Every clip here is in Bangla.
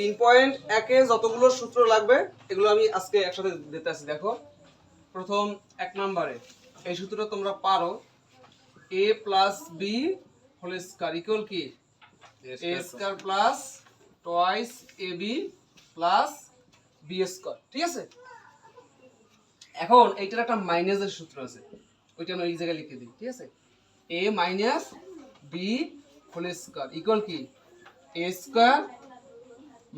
তিন পয়েন্ট একে যতগুলো সূত্র লাগবে এগুলো আমি আজকে একসাথে দিতে আসি দেখো। প্রথম এক নম্বরে এই সূত্রটা তোমরা পারো। A plus B whole square equal কি? A square plus twice A B plus B square ঠিক আছে? এখন এইটার একটা মাইনাসের সূত্র আছে ওইটা আমি এই জায়গায় লিখে দিই ঠিক আছে? A minus B whole square equal কি? A square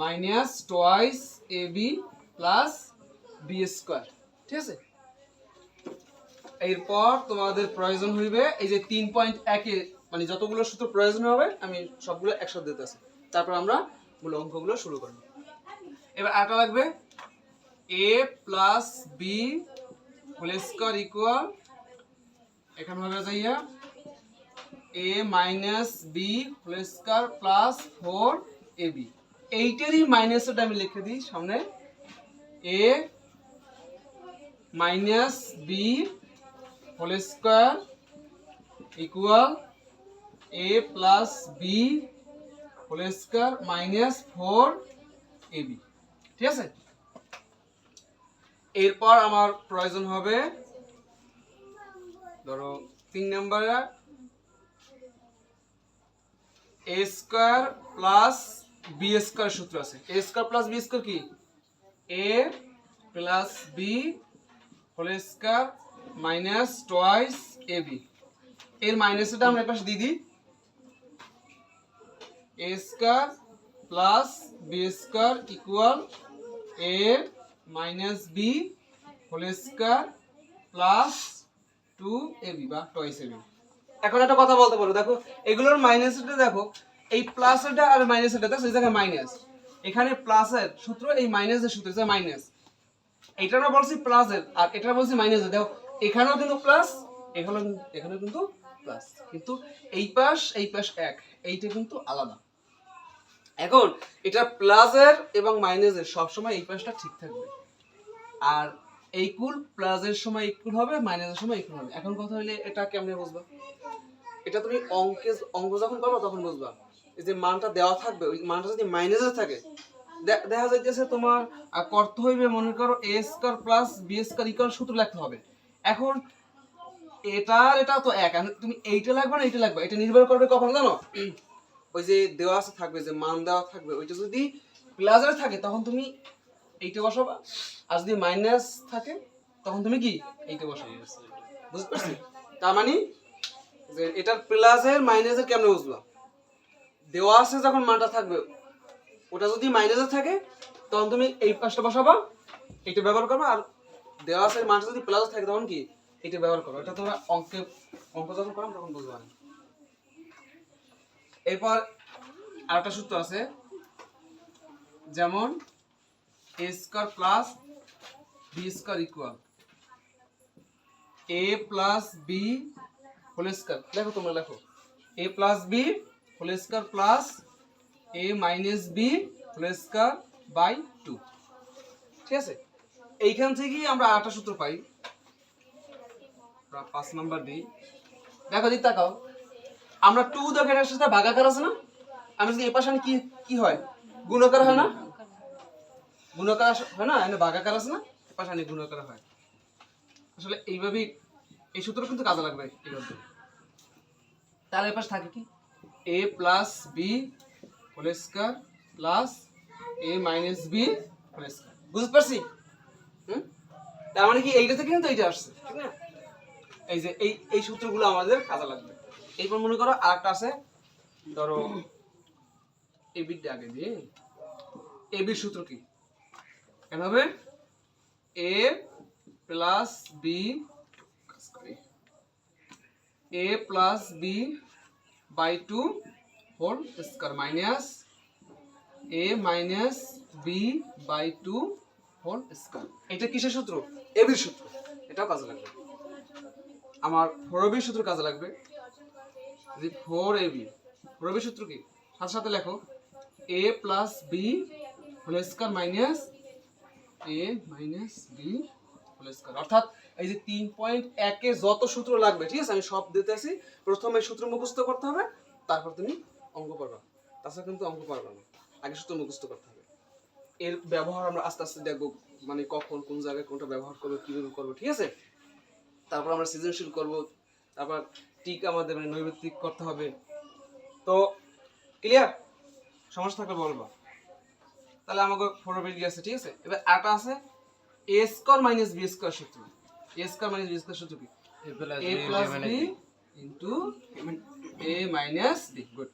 minus twice A B plus B square, ঠিক আছে? এরপর তোমাদের প্রয়োজন হইবে এই যে তিন পয়েন্ট একে মানে যতগুলো সূত্র প্রয়োজন হবে, আমি সবগুলো একসাথে দিতেছি তারপর আমরা মূল অঙ্কগুলো শুরু করব। এবার আটা লাগবে। A plus B whole square equal, এখানে হবে যাইয়া A minus B whole square plus four A B. এইটারই মাইনাসটা আমি লিখে দিই সামনে। A minus B whole square equal A plus B whole square minus four A B ঠিক আছে? এরপর আমার প্রয়োজন হবে, ধরো তিন নম্বরে A square plus B square সূত্র আছে। A square plus B square কি? A plus B whole square minus twice A B এর মাইনাসটা আমরা পাশে দিয়ে দিই। A square plus B square equal A minus B whole square plus two A B বা টয়েস এ বি এখন একটা কথা বলতে পারো দেখো, এগুলোর মাইনাসটা দেখো এই প্লাসটা আর মাইনাসটা দেখো এই জায়গায় মাইনাস এখানে প্লাসের সূত্র, এই মাইনাসের সূত্র এটা মাইনাস এটা আমরা বলছি প্লাসের আর এটা বলছি মাইনাসের দেখো, এখানেও কিন্তু প্লাস এখানেও এখানেও কিন্তু প্লাস কিন্তু এই পাশ এই পাশ এক, এইটা কিন্তু আলাদা। এখন, এটা প্লাসের এবং মাইনাসের সবসময় এই পাশটা ঠিক থাকবে। আর এইকুল প্লাসের সময় ইকুয়াল হবে মাইনাসের সময় ইকুয়াল হবে। এখন কথা হইলে এটা কেমনে বুঝবা? এটা তুমি অঙ্কে অঙ্ক যখন করবে তখন বুঝবা। এই যে মানটা দেওয়া থাকবে, ওই মানটা যদি মাইনাসে থাকে দেখা যাইতেছে তোমার করতে হইবে, মনে করো A square plus B square equal সূত্র লিখতে হবে। এখন এটার এটা তো এক তুমি এইটা লাগবে না, এইটা লাগবে এটা নির্ভর করবে কখন জানো? ওই যে দেওয়া আছে থাকবে, যে মান দেওয়া থাকবে, ওইটা যদি প্লাসের থাকে, তখন তুমি এইটা বসাবা। আর যদি মাইনাস থাকে, তখন তুমি কি? এইটা বসাবে। বুঝতে পারছি? তার মানে যে এটার প্লাসের মাইনাসের কেমনে বুঝবা? দেওয়া আছে যখন মানটা থাকবে, ওটা যদি মাইনাসে থাকে, তখন তুমি এই পাশটা বসাবা এইটা ব্যবহার করবা, আর দেওয়া আছে মানটা যদি প্লাস থাকে, তখন কি? এইটা ব্যবহার করো এটা তোমরা অঙ্কে, অঙ্ক যখন করো, তখন বুঝবা। এরপর আরেকটা সূত্র আছে, যেমন A square plus B square equal A plus B whole square লেখো তোমরা, লেখো। A plus B whole square plus A minus B whole square by two ঠিক আছে? এইখান থেকেই আমরা আটটা সূত্র পাই। পাঁচ নাম্বার দিই। দেখো, দিক তাকাও। আমরা টু দেখো, এটার সাথে ভাগাকার আছে না? আমি যদি এ পাশে কি কি হয়? গুণকার হয় না? গুণকার হয় না? এখানে ভাগাকার আছে না? এ পাশে গুণকার হয়। আসলে এইভাবেই এই সূত্র কিন্তু কাজে লাগবে তাহলে এ পাশে থাকে কি? A plus B whole square plus A minus B whole square বুঝতে পারছি? হুম? তার মানে কি এইটা থেকে কিন্তু এইটা আসছে, ঠিক না? এই যে এই এই সূত্রগুলো আমাদের কাজে লাগবে। এরপর মনে করো আরেকটা আছে, ধরো এবির আগে দিয়ে। এবির সূত্র কি? কেন হবে A plus B A plus B by two whole square minus A minus B by two whole এটা কিসের সূত্র? এবির সূত্র। এটাও কাজে লাগবে। আমার ফোরবির সূত্র কাজে লাগবে। যে ফোর এ বি ফোরবির সূত্র কি? সাথে সাথে লেখো। A plus B whole square minus A minus B whole square অর্থাৎ এই যে তিন পয়েন্ট একে যত সূত্র লাগবে, ঠিক আছে? আমি সব দিতেছি প্রথমে সূত্র মুখস্থ করতে হবে, তারপর তুমি অঙ্ক পারবা তাছাড়া কিন্তু অঙ্ক পারবা না। আগে সূত্র মুখস্থ করতে হবে। এর ব্যবহার আমরা আস্তে আস্তে দেখব মানে কখন, কোন জায়গায় কোনটা ব্যবহার করব, কীভাবে করব, ঠিক আছে? তারপর আমরা সৃজনশীল করব। তারপর টিক আমাদের মানে নৈবেদিক করতে হবে। তো ক্লিয়ার সমস্যা থাকলে বলবা। তাহলে আমাকে ফোর গেছে ঠিক আছে? এবার আটা আছে। A square minus B square সূত্র। A square minus B square সূত্র কি A plus B. Into A minus B good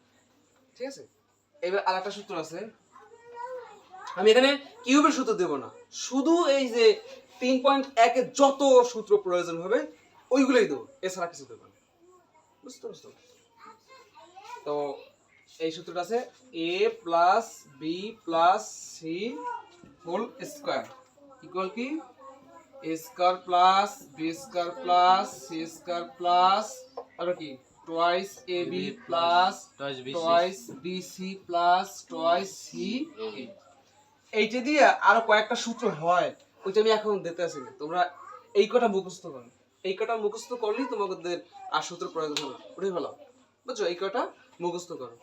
ঠিক আছে? এবার আরেকটা সূত্র আছে। আমি এখানে কিউবের সূত্র দেব না। শুধু এই যে তিন পয়েন্ট একের যত সূত্র প্রয়োজন হবে ওইগুলোই দেবো। এছাড়া কিছু দেবো না। বুঝতে পারছ? তো এই সূত্রটা আছে A plus B plus C whole square equal কি? Square plus B square plus C square plus আর কি? Twice A B plus Twice B C plus twice C এইটা দিয়ে আরও কয়েকটা সূত্র হয় ওইটা আমি এখন দিতে আসি তোমরা এই কটা মুখস্থ করো। এই কটা মুখস্থ করলেই তোমাদের আর সূত্র প্রয়োজন হবে ওটাই ভালো বুঝছ? এই কটা মুখস্থ করো।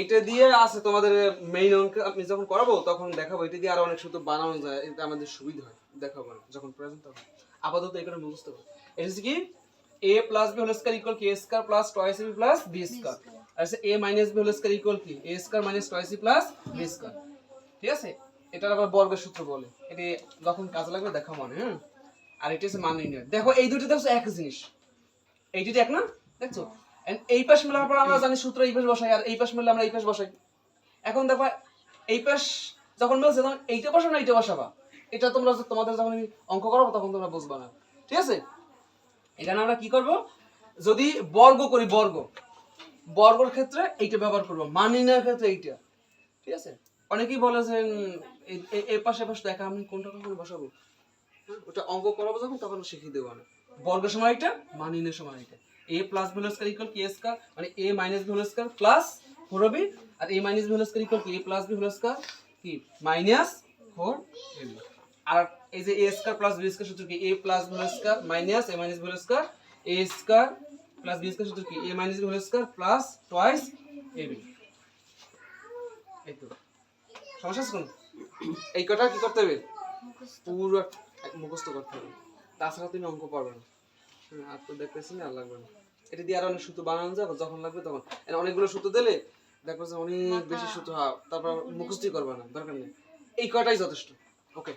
এইটা দিয়ে আছে তোমাদের মেইন অঙ্ক আমি যখন করাবো তখন দেখাবো। এটা দিয়ে আরও অনেক সূত্র বানানো যায় এটা আমাদের সুবিধা হয়। দেখাবো না, যখন প্রয়োজন তখন। আপাতত এই কটা মুখস্থ করো। হচ্ছে কি? A plus B whole square equal কি? A square plus twice B plus B square আর হচ্ছে a minus B whole square equal কি? A square minus twice B plus B square ঠিক আছে? এটার আবার বর্গের সূত্র বলে। এটি যখন কাজে লাগবে দেখা মনে হ্যাঁ? আর এটা হচ্ছে মান নির্ণয়। দেখো, এই দুটো দেখছ এক জিনিস। এইটি এক না? দেখছ? এই পাশ মেলার পর আমরা জানি সূত্র এই পাশ বসাই, আর এই পাশ মিললে আমরা এই পাশ বসাই। এখন দেখো, এই পাশ যখন মিলছে তখন এইটা বসাবো না এইটা বসাবা? এটা তোমরা তোমাদের যখন আমি অঙ্ক করাবো তখন তোমরা বুঝবা না। ঠিক আছে? এখানে আমরা কি করব? যদি বর্গ করি বর্গ। বর্গর ক্ষেত্রে এইটা ব্যবহার করব। মান নির্ণয়ের ক্ষেত্রে এইটা। ঠিক আছে? অনেকেই বলে যে উম, এ- এ- এ পাশে পাশে দেখা আমি কোনটা কোন বসাবো? ওটা অঙ্ক করাবো যখন তখন শিখিয়ে দেবো না বর্গের সময় এটা মান নির্ণয়ের সময় এটা A plus B whole square equal কি স্কয়ার মানে A minus B whole square plus four হবে। আর A minus B whole square equal কি? A plus B whole square কি? মাইনাস ফোর এবি আর এই যে A square plus B square সূত্র কি? A plus B square minus A minus B square A square plus B square সূত্র কি? A minus B square plus twice A B এই তো। সমস্যা কোনো? এই কটা কি করতে হবে? পুরো মুখস্থ করতে হবে। তাছাড়া তুমি অঙ্ক পারবে না। আর তো দেখতেছি না, আর লাগবে না। এটা দিয়ে আর অনেক সূত্র বানানো যাবে যখন লাগবে তখন। অনেকগুলো সূত্র দিলে দেখব যে অনেক বেশি সূত্র হয়, তারপর মুখস্থই করবে না, দরকার নেই। এই কয়টাই যথেষ্ট। ওকে